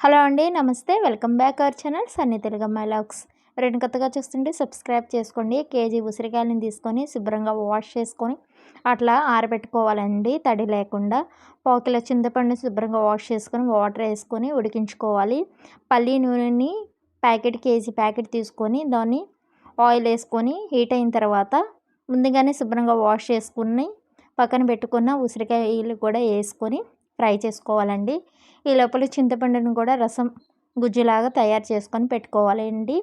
Hello అండి నమస్తే. Welcome back our channel Sunny Telugamma lakhs. రెండు కొత్తగా చూస్తుంటే సబ్స్క్రైబ్ చేసుకోండి కేజీ ఉసిరికాయలను తీసుకొని శుభ్రంగా వాష్ చేసుకొని అట్లా ఆరబెట్టుకోవాలండి. తడి లేకుండా పావు కిలో చింతపండు శుభ్రంగా వాష్ చేసుకొని వాటర్ వేసుకొని ఉడికించుకోవాలి. పల్లి నూనెని ప్యాకెట్ కేజీ ప్యాకెట్ తీసుకొని దాన్ని ఆయిల్ వేసుకొని హీట్ అయిన తర్వాత ముందుగానే శుభ్రంగా వాష్ చేసుకుని పక్కన పెట్టుకున్న ఉసిరికాయలు కూడా వేసుకొని ఫ్రై చేసుకోవాలండి. ఈ లోపల చింతపండును కూడా రసం గుజ్జులాగా తయారు చేసుకొని పెట్టుకోవాలండి.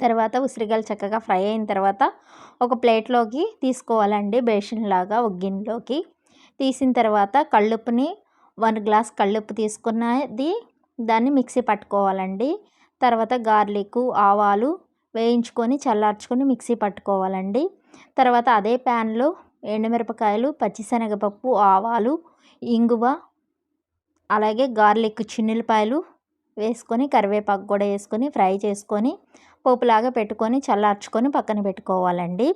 తర్వాత ఉసిరికాయలు చక్కగా ఫ్రై అయిన తర్వాత ఒక ప్లేట్లోకి తీసుకోవాలండి బేషన్ లాగా ఒక గిన్నెలోకి. తీసిన తర్వాత కళ్ళుప్పుని వన్ గ్లాస్ కళ్ళుప్పు తీసుకున్నది దాన్ని మిక్సీ పట్టుకోవాలండి. తర్వాత గార్లిక్ ఆవాలు వేయించుకొని చల్లార్చుకొని మిక్సీ పట్టుకోవాలండి. తర్వాత అదే ప్యాన్లో ఎండుమిరపకాయలు పచ్చిశనగపప్పు ఆవాలు ఇంగువ అలాగే గార్లిక్ చిన్నులపాయలు వేసుకొని కరివేపాకు కూడా వేసుకొని ఫ్రై చేసుకొని పోపులాగా పెట్టుకొని చల్లార్చుకొని పక్కన పెట్టుకోవాలండి.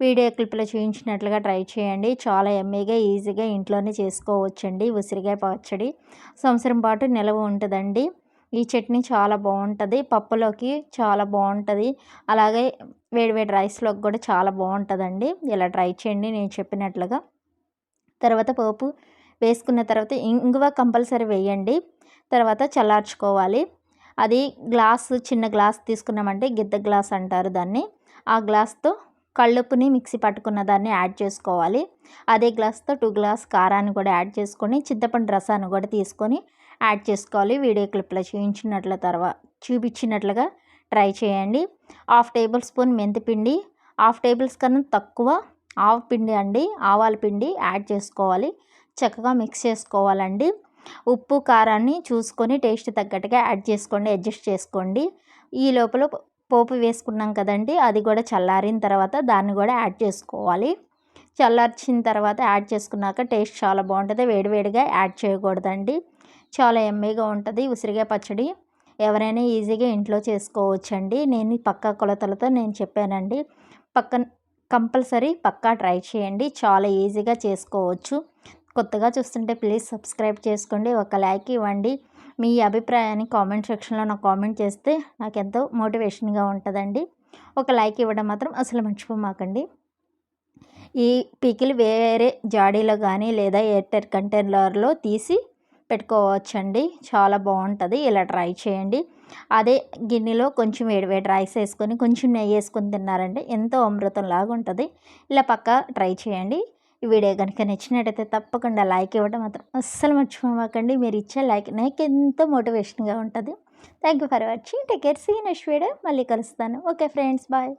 వీడియో క్లిప్లో చూపించినట్లుగా ట్రై చేయండి. చాలా ఎమ్మీగా ఈజీగా ఇంట్లోనే చేసుకోవచ్చండి. ఉసిరికాయ పచ్చడి సంవత్సరం పాటు నిలవ ఉంటుందండి. ఈ చట్నీ చాలా బాగుంటుంది. పప్పులోకి చాలా బాగుంటుంది. అలాగే వేడివేడి రైస్లోకి కూడా చాలా బాగుంటుందండి. ఇలా ట్రై చేయండి నేను చెప్పినట్లుగా. తర్వాత పోపు వేసుకున్న తర్వాత ఇంగువ కంపల్సరీ వేయండి. తర్వాత చల్లార్చుకోవాలి. అది గ్లాస్ చిన్న గ్లాస్ తీసుకున్నామంటే గిద్ద గ్లాస్ అంటారు దాన్ని. ఆ గ్లాస్తో కళ్ళుప్పుని మిక్సీ పట్టుకున్న దాన్ని యాడ్ చేసుకోవాలి. అదే గ్లాస్తో టూ గ్లాస్ కారాన్ని కూడా యాడ్ చేసుకొని చింతపండు రసాన్ని కూడా తీసుకొని యాడ్ చేసుకోవాలి. వీడియో క్లిప్లో చూపించినట్ల తర్వాత చూపించినట్లుగా ట్రై చేయండి. హాఫ్ టేబుల్ స్పూన్ మెంతిపిండి హాఫ్ టేబుల్స్ కన్నా తక్కువ ఆవు పిండి అండి ఆవాల పిండి యాడ్ చేసుకోవాలి. చక్కగా మిక్స్ చేసుకోవాలండి. ఉప్పు కారాన్ని చూసుకొని టేస్ట్ తగ్గట్టుగా యాడ్ చేసుకోండి అడ్జస్ట్ చేసుకోండి. ఈ లోపల పోపు వేసుకున్నాం కదండి అది కూడా చల్లారిన తర్వాత దాన్ని కూడా యాడ్ చేసుకోవాలి. చల్లార్చిన తర్వాత యాడ్ చేసుకున్నాక టేస్ట్ చాలా బాగుంటుంది వేడివేడిగా యాడ్ చేయకూడదండి. చాలా ఎమ్మీగా ఉంటుంది ఉసిరిగా పచ్చడి. ఎవరైనా ఈజీగా ఇంట్లో చేసుకోవచ్చండి. నేను పక్క కొలతలతో నేను చెప్పానండి. పక్కన కంపల్సరీ పక్కా ట్రై చేయండి చాలా ఈజీగా చేసుకోవచ్చు. కొత్తగా చూస్తుంటే ప్లీజ్ సబ్స్క్రైబ్ చేసుకోండి. ఒక లైక్ ఇవ్వండి. మీ అభిప్రాయాన్ని కామెంట్ సెక్షన్లో నాకు కామెంట్ చేస్తే నాకు ఎంతో మోటివేషన్గా ఉంటుందండి. ఒక లైక్ ఇవ్వడం మాత్రం అసలు మర్చిపోమాకండి. ఈ పీకిలు వేరే జాడీలో కానీ లేదా ఎయిర్టెల్ కంటైనర్లో తీసి పెట్టుకోవచ్చండి. చాలా బాగుంటుంది. ఇలా ట్రై చేయండి. అదే గిన్నెలో కొంచెం వేడి వేడి రైస్ వేసుకొని కొంచెం నెయ్యి వేసుకొని తిన్నారంటే ఎంతో అమృతం లాగా ఉంటుంది ఇలా పక్క ట్రై చేయండి. ఈ వీడియో కనుక నచ్చినట్టయితే తప్పకుండా లైక్ ఇవ్వడం మాత్రం అస్సలు మర్చిపోమాకండి. మీరు ఇచ్చే లైక్ నాకు ఎంతో మోటివేషన్గా ఉంటుంది. Thank you for watching. Take care. See next video. మళ్ళీ కలుస్తాను. Okay friends. బాయ్.